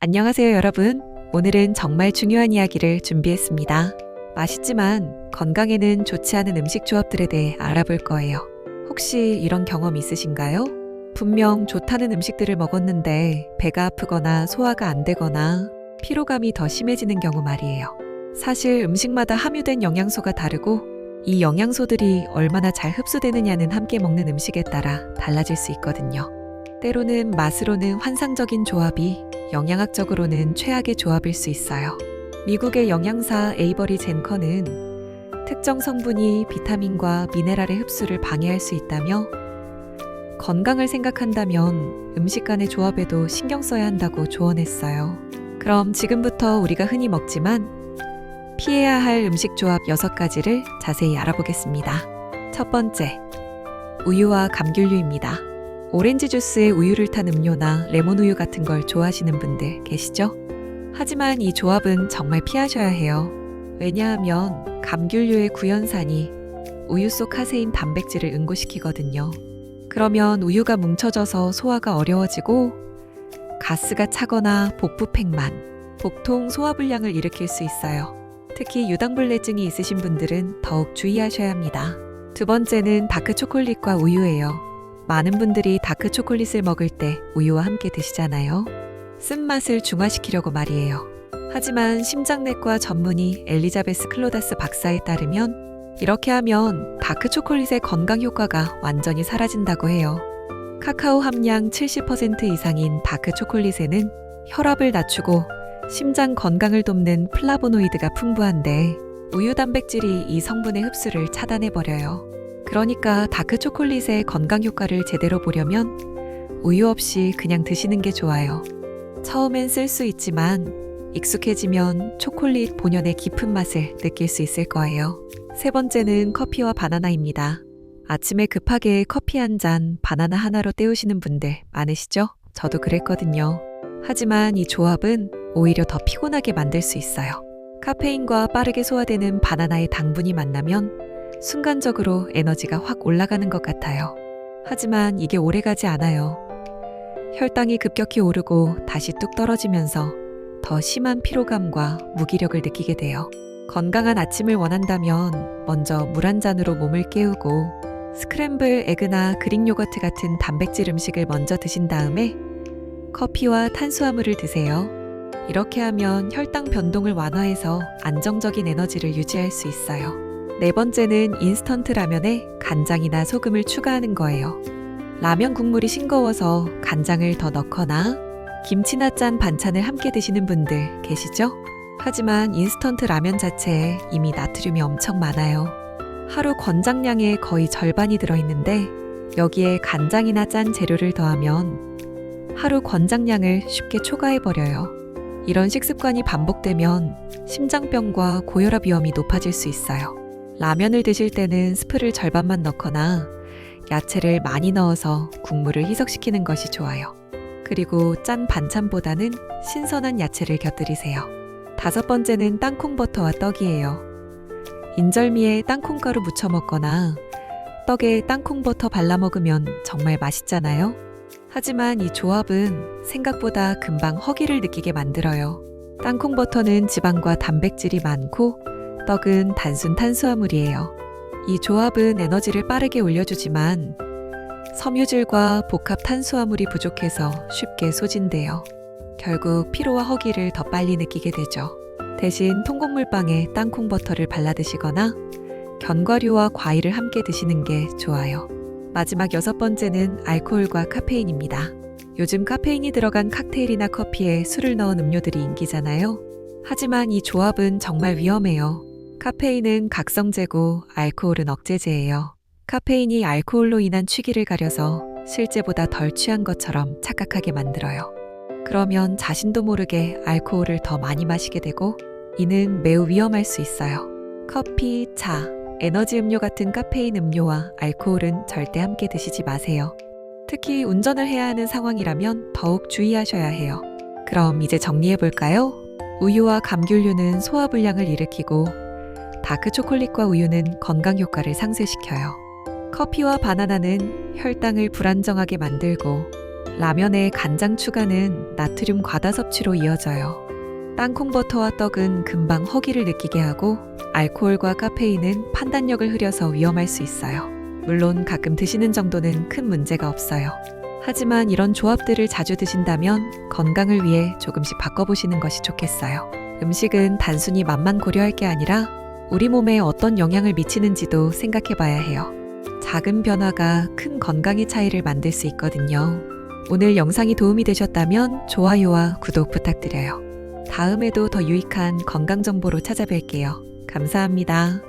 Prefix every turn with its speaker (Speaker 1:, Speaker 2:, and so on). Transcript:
Speaker 1: 안녕하세요, 여러분. 오늘은 정말 중요한 이야기를 준비했습니다. 맛있지만 건강에는 좋지 않은 음식 조합들에 대해 알아볼 거예요. 혹시 이런 경험 있으신가요? 분명 좋다는 음식들을 먹었는데 배가 아프거나 소화가 안 되거나 피로감이 더 심해지는 경우 말이에요. 사실 음식마다 함유된 영양소가 다르고 이 영양소들이 얼마나 잘 흡수되느냐는 함께 먹는 음식에 따라 달라질 수 있거든요. 때로는 맛으로는 환상적인 조합이 영양학적으로는 최악의 조합일 수 있어요. 미국의 영양사 에이버리 젠커는 특정 성분이 비타민과 미네랄의 흡수를 방해할 수 있다며 건강을 생각한다면 음식 간의 조합에도 신경 써야 한다고 조언했어요. 그럼 지금부터 우리가 흔히 먹지만 피해야 할 음식 조합 6가지를 자세히 알아보겠습니다. 첫 번째, 우유와 감귤류입니다. 오렌지 주스에 우유를 탄 음료나 레몬 우유 같은 걸 좋아하시는 분들 계시죠? 하지만 이 조합은 정말 피하셔야 해요. 왜냐하면 감귤류의 구연산이 우유 속 카세인 단백질을 응고시키거든요. 그러면 우유가 뭉쳐져서 소화가 어려워지고 가스가 차거나 복부팽만, 복통 소화불량을 일으킬 수 있어요. 특히 유당불내증이 있으신 분들은 더욱 주의하셔야 합니다. 두 번째는 다크 초콜릿과 우유예요. 많은 분들이 다크 초콜릿을 먹을 때 우유와 함께 드시잖아요. 쓴맛을 중화시키려고 말이에요. 하지만 심장내과 전문의 엘리자베스 클로다스 박사에 따르면 이렇게 하면 다크 초콜릿의 건강 효과가 완전히 사라진다고 해요. 카카오 함량 70% 이상인 다크 초콜릿에는 혈압을 낮추고 심장 건강을 돕는 플라보노이드가 풍부한데 우유 단백질이 이 성분의 흡수를 차단해 버려요. 그러니까 다크 초콜릿의 건강 효과를 제대로 보려면 우유 없이 그냥 드시는 게 좋아요. 처음엔 쓸 수 있지만 익숙해지면 초콜릿 본연의 깊은 맛을 느낄 수 있을 거예요. 세 번째는 커피와 바나나입니다. 아침에 급하게 커피 한 잔, 바나나 하나로 때우시는 분들 많으시죠? 저도 그랬거든요. 하지만 이 조합은 오히려 더 피곤하게 만들 수 있어요. 카페인과 빠르게 소화되는 바나나의 당분이 만나면 순간적으로 에너지가 확 올라가는 것 같아요. 하지만 이게 오래 가지 않아요. 혈당이 급격히 오르고 다시 뚝 떨어지면서 더 심한 피로감과 무기력을 느끼게 돼요. 건강한 아침을 원한다면 먼저 물 한 잔으로 몸을 깨우고 스크램블 에그나 그릭 요거트 같은 단백질 음식을 먼저 드신 다음에 커피와 탄수화물을 드세요. 이렇게 하면 혈당 변동을 완화해서 안정적인 에너지를 유지할 수 있어요. 네 번째는 인스턴트 라면에 간장이나 소금을 추가하는 거예요. 라면 국물이 싱거워서 간장을 더 넣거나 김치나 짠 반찬을 함께 드시는 분들 계시죠? 하지만 인스턴트 라면 자체에 이미 나트륨이 엄청 많아요. 하루 권장량의 거의 절반이 들어있는데 여기에 간장이나 짠 재료를 더하면 하루 권장량을 쉽게 초과해버려요. 이런 식습관이 반복되면 심장병과 고혈압 위험이 높아질 수 있어요. 라면을 드실 때는 스프를 절반만 넣거나 야채를 많이 넣어서 국물을 희석시키는 것이 좋아요. 그리고 짠 반찬보다는 신선한 야채를 곁들이세요. 다섯 번째는 땅콩버터와 떡이에요. 인절미에 땅콩가루 묻혀 먹거나 떡에 땅콩버터 발라 먹으면 정말 맛있잖아요. 하지만 이 조합은 생각보다 금방 허기를 느끼게 만들어요. 땅콩버터는 지방과 단백질이 많고 떡은 단순 탄수화물이에요. 이 조합은 에너지를 빠르게 올려주지만 섬유질과 복합 탄수화물이 부족해서 쉽게 소진돼요. 결국 피로와 허기를 더 빨리 느끼게 되죠. 대신 통곡물빵에 땅콩 버터를 발라 드시거나 견과류와 과일을 함께 드시는 게 좋아요. 마지막 여섯 번째는 알코올과 카페인입니다. 요즘 카페인이 들어간 칵테일이나 커피에 술을 넣은 음료들이 인기잖아요. 하지만 이 조합은 정말 위험해요. 카페인은 각성제고 알코올은 억제제예요. 카페인이 알코올로 인한 취기를 가려서 실제보다 덜 취한 것처럼 착각하게 만들어요. 그러면 자신도 모르게 알코올을 더 많이 마시게 되고 이는 매우 위험할 수 있어요. 커피, 차, 에너지 음료 같은 카페인 음료와 알코올은 절대 함께 드시지 마세요. 특히 운전을 해야 하는 상황이라면 더욱 주의하셔야 해요. 그럼 이제 정리해 볼까요? 우유와 감귤류는 소화불량을 일으키고 다크 초콜릿과 우유는 건강 효과를 상쇄시켜요. 커피와 바나나는 혈당을 불안정하게 만들고 라면에 간장 추가는 나트륨 과다 섭취로 이어져요. 땅콩버터와 떡은 금방 허기를 느끼게 하고 알코올과 카페인은 판단력을 흐려서 위험할 수 있어요. 물론 가끔 드시는 정도는 큰 문제가 없어요. 하지만 이런 조합들을 자주 드신다면 건강을 위해 조금씩 바꿔보시는 것이 좋겠어요. 음식은 단순히 맛만 고려할 게 아니라 우리 몸에 어떤 영향을 미치는지도 생각해 봐야 해요. 작은 변화가 큰 건강의 차이를 만들 수 있거든요. 오늘 영상이 도움이 되셨다면 좋아요와 구독 부탁드려요. 다음에도 더 유익한 건강 정보로 찾아뵐게요. 감사합니다.